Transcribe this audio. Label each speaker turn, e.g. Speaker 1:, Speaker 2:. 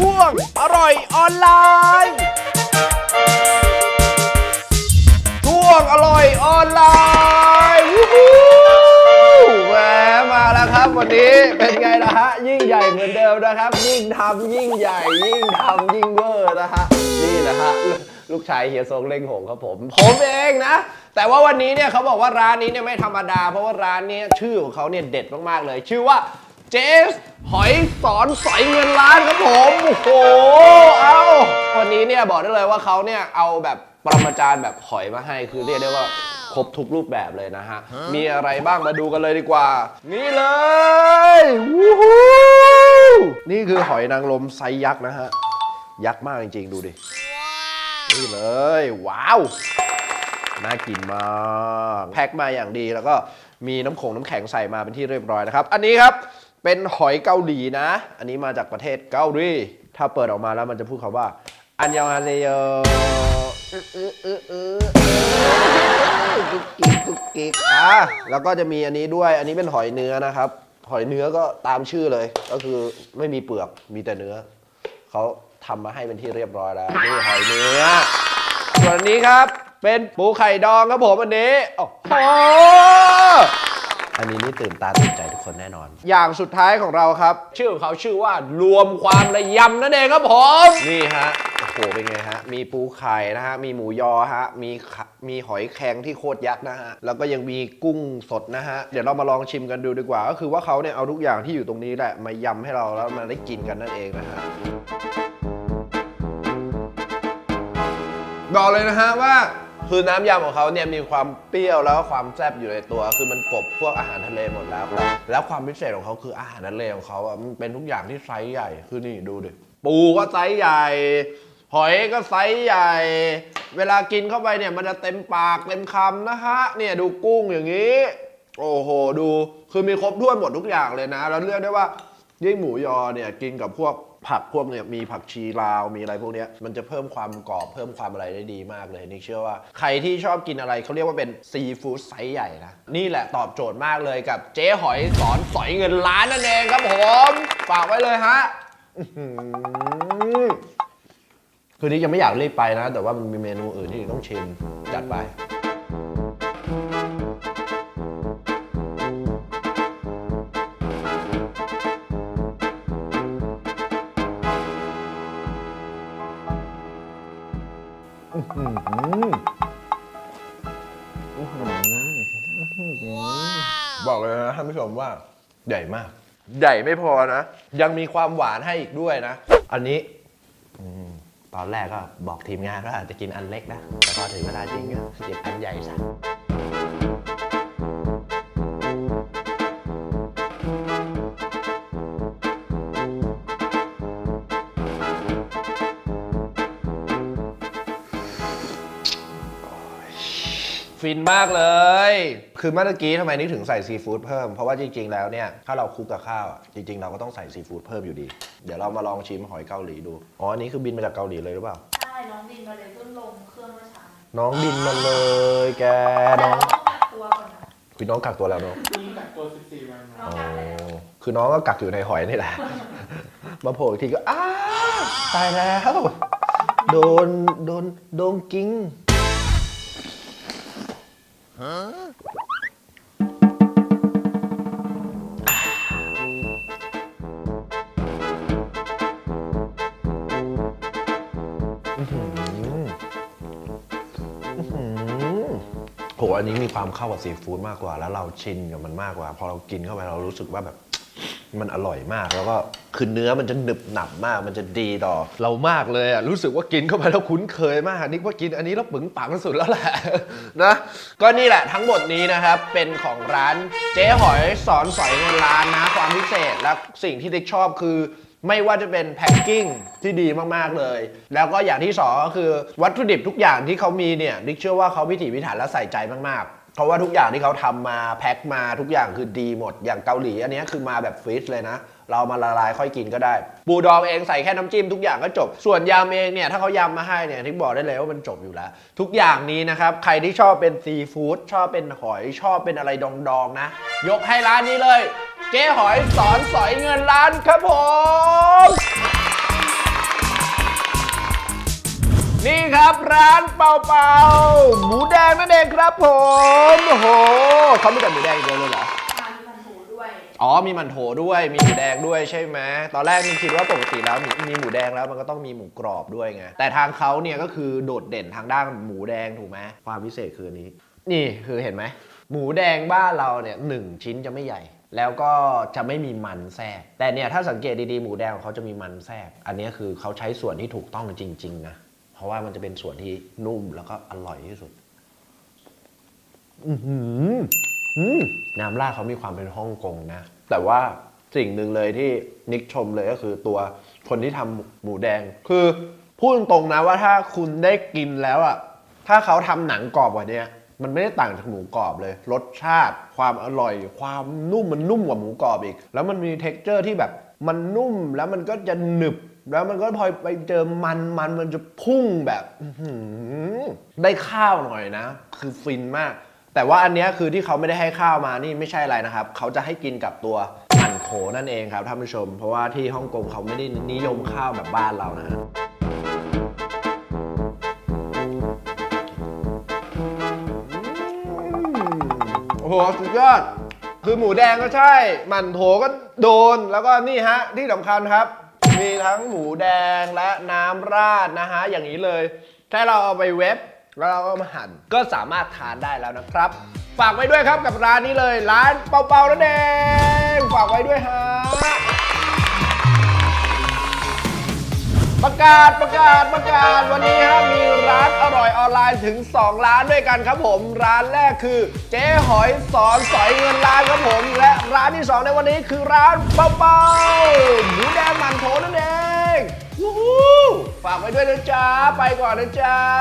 Speaker 1: ช่วง อร่อยออนไลน์ ช่วงอร่อยออนไลน์วู้ฮู้แหมมาแล้วครับวันนี้เป็นไงล่ะฮะ ยิ่งใหญ่เหมือนเดิมนะครับ ยิ่งทำยิ่งใหญ่ ยิ่งทำยิ่งเวอร์นะฮะ นี่แหละฮะลูกชายเฮียทรงเล่งหงครับผม ผมเองนะ แต่ว่าวันนี้เนี่ยเขาบอกว่าร้านนี้เนี่ยไม่ธรรมดา เพราะว่าร้านนี้ชื่อของเขาเนี่ยเด็ดมากๆเลย ชื่อว่า เจส หอยสอนสอยเงินล้านครับผม โอ้โห เอาวันนี้เนี่ยบอกได้เลยว่าเขาเนี่ยเอาแบบปรมาจารย์แบบหอยมาให้คือเรียกได้ว่าครบทุกรูปแบบเลยนะฮะ มีอะไรบ้างมาดูกันเลยดีกว่า นี่เลยวู้ฮู้นี่คือหอยนางรมไซส์ยักษ์นะฮะ ยักษ์มากจริงๆ ดูดิ นี่เลย ว้าว น่ากินมากแพ็คมาอย่างดีแล้วก็มีน้ำขงน้ำแข็งใส่มาเป็นที่เรียบร้อยนะครับ อันนี้ครับเป็นหอยเกาหลีนะ อันนี้มาจากประเทศเกาหลี ถ้าเปิดออกมาแล้วมันจะพูดคำว่า อันยองฮาเซโยอื้ออื้ออื้ออื้อกุ๊กกิ๊กกุ๊กกิ๊กอะแล้วก็จะมีอันนี้ด้วย อันนี้เป็นหอยเนื้อนะครับ หอยเนื้อก็ตามชื่อเลย ก็คือไม่มีเปลือก มีแต่เนื้อ เขาทำมาให้เป็นที่เรียบร้อยแล้ว นี่หอยเนื้อ ส่วนอันนี้ครับ เป็นปูไข่ดองครับผมอันนี้โอ้โหอันนี้นี่ตื่นตาตื่นใจทุกคนแน่นอน อย่างสุดท้ายของเราครับ ชื่อของเขาชื่อว่ารวมความระยำนั่นเองครับผม นี่ฮะโอ้โหเป็นไงฮะ มีปูไข่นะฮะ มีหมูยอฮะ มีขะมีหอยแครงที่โคตรยักษ์นะฮะ แล้วก็ยังมีกุ้งสดนะฮะ เดี๋ยวเรามาลองชิมกันดูดีกว่า ก็คือว่าเขาเนี่ยเอาทุกอย่างที่อยู่ตรงนี้แหละมายำให้เราแล้วมาได้กินกันนั่นเองนะฮะบอกเลยนะฮะว่า คือน้ำยำของเขาเนี่ยมีความเปรี้ยวแล้วก็ความแซ่บอยู่ในตัว คือมันกลบพวกอาหารทะเลหมดแล้ว แล้วความพิเศษของเขาคืออาหารทะเลของเขาอะมันเป็นทุกอย่างที่ไซส์ใหญ่ คือนี่ดูดิ ปูก็ไซส์ใหญ่ หอยก็ไซส์ใหญ่ เวลากินเข้าไปเนี่ยมันจะเต็มปากเต็มคำนะฮะ เนี่ยดูกุ้งอย่างนี้ โอ้โห ดู คือมีครบถ้วนหมดทุกอย่างเลยนะ แล้วเรียกได้ว่า ยิ่งหมูยอเนี่ยกินกับพวกผักพวกเนี่ยมีผักชีลาวมีอะไรพวกเนี้ยมันจะเพิ่มความกรอบเพิ่มความอะไรได้ดีมากเลยนี่เชื่อว่าใครที่ชอบกินอะไรเขาเรียกว่าเป็นซีฟู้ดไซส์ใหญ่นะ นี่แหละตอบโจทย์มากเลยกับเจ๊หอยสอนสอยเงินล้านนั่นเองครับผมฝากไว้เลยฮะคืนนี้ยังไม่อยากรีบไปนะ แต่ว่ามันมีเมนูอื่นที่ต้องชิมจัดไป บอกเลยนะท่านผู้ชมว่าใหญ่มาก ใหญ่ไม่พอนะ ยังมีความหวานให้อีกด้วยนะ อันนี้อืมตอนแรกก็บอกทีมงานว่าจะกินอันเล็กนะ แต่พอถึงเวลาจริงก็เก็บอันใหญ่ซะ ฟินมากเลย คือเมื่อกี้ทำไมนึกถึงใส่ซีฟู้ดเพิ่ม เพราะว่าจริง ๆ แล้วเนี่ย ถ้าเราคลุกกับข้าวอะจริง ๆ เราก็ต้องใส่ซีฟู้ดเพิ่มอยู่ดี เดี๋ยวเรามาลองชิมหอยเกาหลีดู อ๋อ อันนี้คือบินมาจากเกาหลีเลยหรือเปล่า
Speaker 2: ใช่น้องบินมาเลยเพิ่งลงเครื่องเมื่อเช้า
Speaker 1: น้องบินมาเลย แก
Speaker 2: แต่
Speaker 1: น้อง
Speaker 2: เราต้องกักตัวก่อนนะ
Speaker 1: คือน้องกักตัวแล้วเนาะ
Speaker 3: มีกักตัว 14 วัน
Speaker 2: น้อ
Speaker 1: อ๋
Speaker 2: ง
Speaker 1: อ
Speaker 2: กักแล้ว
Speaker 1: คือน้องก็กักอยู่ในหอยนี่แหละ มาโผล่อีกทีก็อ้าตายแล้ว โดน โดน โดนกิ้งอื้อหืออื้อหือ โห อันนี้มีความเข้ากับซีฟู้ดมากกว่า แล้วเราชินกับมันมากกว่า พอเรากินเข้าไปเรารู้สึกว่าแบบ มันอร่อยมากแล้วก็คือเนื้อมันจะหนึบหนับมาก มันจะดีต่อ เรามากเลยอะรู้สึกว่ากินเข้าไปแล้วคุ้นเคยมากนึกว่ากินอันนี้แล้วปึงปังสุดแล้วแหละนะก็นี่แหละทั้งหมดนี้นะครับเป็นของร้านเจ๊หอยสอนสอยเงินล้านนะความพิเศษและสิ่งที่ติ๊กชอบคือไม่ว่าจะเป็นแพ็กกิ้งที่ดีมาก ๆ เลย แล้วก็อย่างที่สองก็คือวัตถุดิบทุกอย่างที่เขามีเนี่ยดิกเชื่อว่าเขาพิถีพิถันและใส่ใจมาก ๆ เพราะว่าทุกอย่างที่เขาทำมาแพ็คมาทุกอย่างคือดีหมด อย่างเกาหลีอันนี้คือมาแบบฟรีซเลยนะ เรามาละลายค่อยกินก็ได้ ปูดองเองใส่แค่น้ำจิ้มทุกอย่างก็จบ ส่วนยำเองเนี่ยถ้าเขายำมาให้เนี่ยที่บอกได้เลยว่ามันจบอยู่แล้ว ทุกอย่างนี้นะครับใครที่ชอบเป็นซีฟู้ดชอบเป็นหอยชอบเป็นอะไรดองๆนะ ยกให้ร้านนี้เลย เจ๊หอยสอนสอยเงินล้านครับผม ร้านเปาเปาหมูแดงนั่นเองครับผมโอ้โหเขามีแต่หมูแดงอย่างเดียวเลยเหรอ
Speaker 2: ทานมันถูด้วย
Speaker 1: อ๋อ มีมันโถด้วย มีหมูแดงด้วยใช่ไหม ตอนแรกนี่คิดว่าปกติแล้วมีมีหมูแดงแล้วมันก็ต้องมีหมูกรอบด้วยไง แต่ทางเขาเนี่ยก็คือโดดเด่นทางด้านหมูแดงถูกไหม ความพิเศษคืออันนี้ นี่คือเห็นไหม หมูแดงบ้านเราเนี่ยหนึ่งชิ้นจะไม่ใหญ่ แล้วก็จะไม่มีมันแทรก แต่เนี่ยถ้าสังเกตดีๆหมูแดงของเขาจะมีมันแทรก อันนี้คือเขาใช้ส่วนที่ถูกต้องจริงๆนะเพ ราะว่ามันจะเป็นส่วนที่นุ่มแล้วก็อร่อยที่สุดอือหืออืมน้ำราดเขามีความเป็นฮ่องกงนะ แต่ว่าสิ่งหนึ่งเลยที่นิกชมเลยก็คือตัวคนที่ทำหมูแดง คือพูดตรงๆนะว่าถ้าคุณได้กินแล้วอะ ถ้าเขาทำหนังกรอบกว่าเนี้ย มันไม่ได้ต่างจากหมูกรอบเลย รสชาติ ความอร่อย ความนุ่มมันนุ่มกว่าหมูกรอบอีก แล้วมันมีเท็กเจอร์ที่แบบมันนุ่มแล้วมันก็จะหนึบ แล้วมันก็พอไปเจอมันมันมันจะพุ่งแบบได้ข้าวหน่อยนะ คือฟินมาก แต่ว่าอันนี้คือที่เขาไม่ได้ให้ข้าวมานี่ไม่ใช่อะไรนะครับ เขาจะให้กินกับตัวมันโถนั่นเองครับท่านผู้ชม เพราะว่าที่ฮ่องกงเขาไม่ได้นิยมข้าวแบบบ้านเรานะฮะ โหสุดยอด คือหมูแดงก็ใช่ หมั่นโถก็โดน แล้วก็นี่ฮะ ที่สำคัญครับ มีทั้งหมูแดงและน้ำราดนะฮะ อย่างนี้เลย แค่เราเอาไปเว็บ แล้วเราก็มาหั่น ก็สามารถทานได้แล้วนะครับ ฝากไว้ด้วยครับกับร้านนี้เลย ร้านเปาๆนั่นเอง ฝากไว้ด้วยฮะ ประกาศประกาศประกาศวันนี้ฮะมีร้านอร่อยออนไลน์ถึง 2 ร้านด้วยกันครับผม ร้านแรกคือเจ๊หอยสอนสอยเงินล้านครับผม และร้านที่ 2 ในวันนี้คือร้านเปาเปาหมูแดงหมันโถนั่นเองวู้ฮู้ฝากไว้ด้วยนะจ๊ะไปก่อนนะจ๊ะ